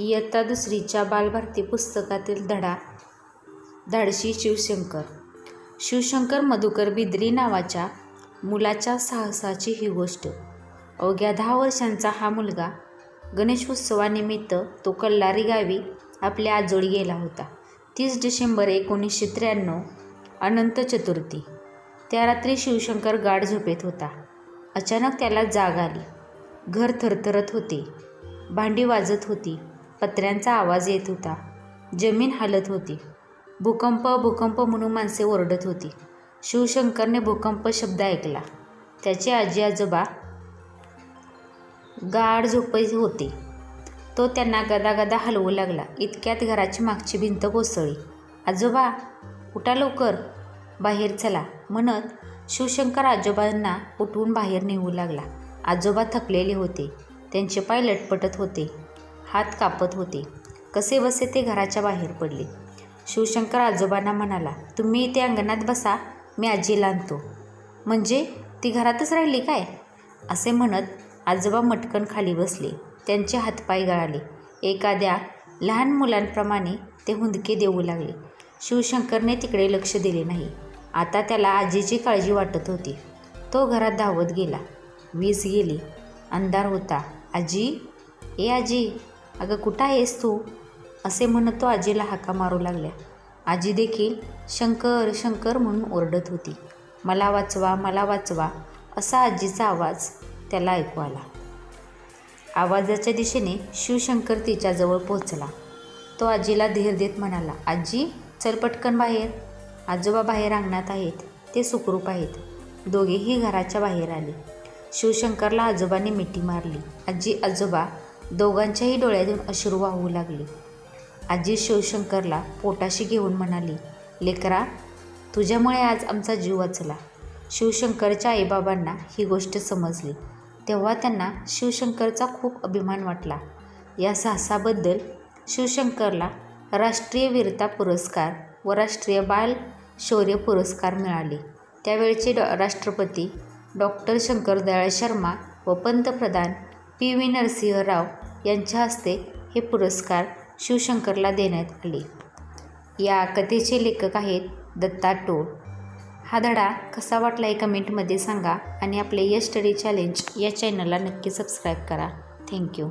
इयत्ता दुसरीच्या बालभारती पुस्तकातील धडा धाडशी शिवशंकर. शिवशंकर मधुकर बिद्री नावाच्या मुलाच्या साहसाची ही गोष्ट. अवघ्या दहा वर्षांचा हा मुलगा गणेशोत्सवानिमित्त तो कल्लारी गावी आपल्या आजोळी गेला होता. तीस डिसेंबर एकोणीसशे त्र्याण्णव अनंत चतुर्थी. त्या रात्री शिवशंकर गाढ झोपेत होता. अचानक त्याला जाग आली. घर थरथरत होते. भांडी वाजत होती. पत्र्यांचा आवाज येत होता. जमीन हालत होती. भूकंप भूकंप म्हणून माणसे ओरडत होती. शिवशंकरने भूकंप शब्द ऐकला. त्याचे आजी आजोबा गाढ झोपत होते. तो त्यांना गदागदा हलवू लागला. इतक्यात घराची मागची भिंत कोसळली. आजोबा उठा लवकर. बाहेर चला. म्हणत शिवशंकर आजोबांना उठवून बाहेर नेऊ लागला. आजोबा थकलेले होते. त्यांचे पाय लटपटत होते. हात कापत होते. कसे बसे ते घराच्या बाहेर पडले. शिवशंकर आजोबांना म्हणाला तुम्ही इथे अंगणात बसा मी आजीला आणतो. म्हणजे? ती घरातच राहिली काय? असे म्हणत आजोबा मटकन खाली बसले. त्यांचे हातपाय गळाले. एखाद्या लहान मुलांप्रमाणे ते हुंदके देऊ लागले. शिवशंकरने तिकडे लक्ष दिले नाही. आता त्याला आजीची काळजी वाटत होती. तो घरात धावत गेला. वीज गेली. अंधार होता. आजी? ए आजी अगं कुठं आहेस तू? असे म्हणत तो आजीला हाका मारू लागल्या आजी देखील शंकर शंकर म्हणून ओरडत होती. मला वाचवा मला वाचवा असा आजीचा आवाज त्याला ऐकू आला. आवाजाच्या दिशेने शिवशंकर तिच्याजवळ पोहोचला. तो आजीला धीर देत म्हणाला आजी चल पटकन बाहेर. आजोबा बाहेर अंगणात आहेत. ते सुखरूप आहेत. दोघेही घराच्या बाहेर आले. शिवशंकरला आजोबांनी मिठी मारली. आजी आजोबा दोघांच्याही डोळ्यातून अश्रू वाहू लागले. आजी शिवशंकरला पोटाशी घेऊन म्हणाली लेकरा तुझ्यामुळे आज आमचा जीव वाचला. शिवशंकरच्या आईबाबांना ही गोष्ट समजली. तेव्हा त्यांना शिवशंकरचा खूप अभिमान वाटला. या साहसाबद्दल शिवशंकरला राष्ट्रीय वीरता पुरस्कार व राष्ट्रीय बाल शौर्य पुरस्कार मिळाले. त्यावेळचे डॉ राष्ट्रपती डॉक्टर शंकरदयाळ शर्मा व पंतप्रधान पी व्ही नरसिंह राव यांच्या हस्ते हे पुरस्कार शिवशंकरला देण्यात आले. या कथेचे लेखक आहेत दत्ता टोळ. हा धडा कसा वाटला आहे कमेंटमध्ये सांगा आणि आपले यश स्टडी चॅलेंज या चॅनलला नक्की सबस्क्राईब करा. थँक्यू.